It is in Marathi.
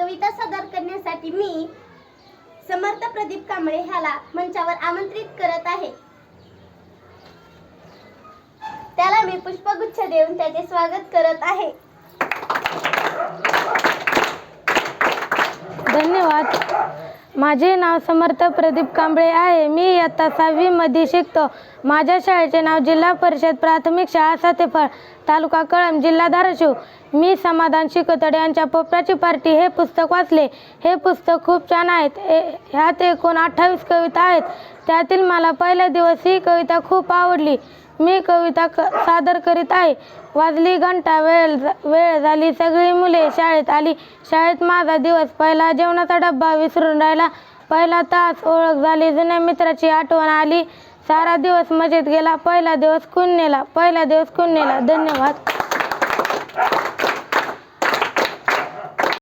कविता सादर करण्यासाठी मी समर्थ प्रदीप कांबळे ह्याला मंचावर आमंत्रित करत आहे. त्याला मी पुष्पगुच्छ देऊन त्याचे स्वागत करत आहे. धन्यवाद. माझे नाव समर्थ प्रदीप कांबळे आहे. मी इयत्ता सहावीमध्ये शिकतो. माझ्या शाळेचे नाव जिल्हा परिषद प्राथमिक शाळा सातेफळ तालुका कळम जिल्हा धाराशिव. मी समाधान शिकतडे यांच्या पोपराची पार्टी हे पुस्तक वाचले. हे पुस्तक खूप छान आहेत. ए- ह्यात एकूण अठ्ठावीस कविता आहेत. त्यातील मला पहिला दिवस ही कविता खूप आवडली. मी कविता क सादर करीत आहे. वाजली घंटा वेळ वेळ झाली सगळी मुले शाळेत आली. शाळेत माझा दिवस पहिला जेवणाचा डब्बा विसरून राहिला. पहिला तास ओळख झाली जुन्या मित्राची आठवण आली. सारा दिवस मजेत गेला पहिला दिवस कुण नेला पहिला दिवस कुण नेला. धन्यवाद.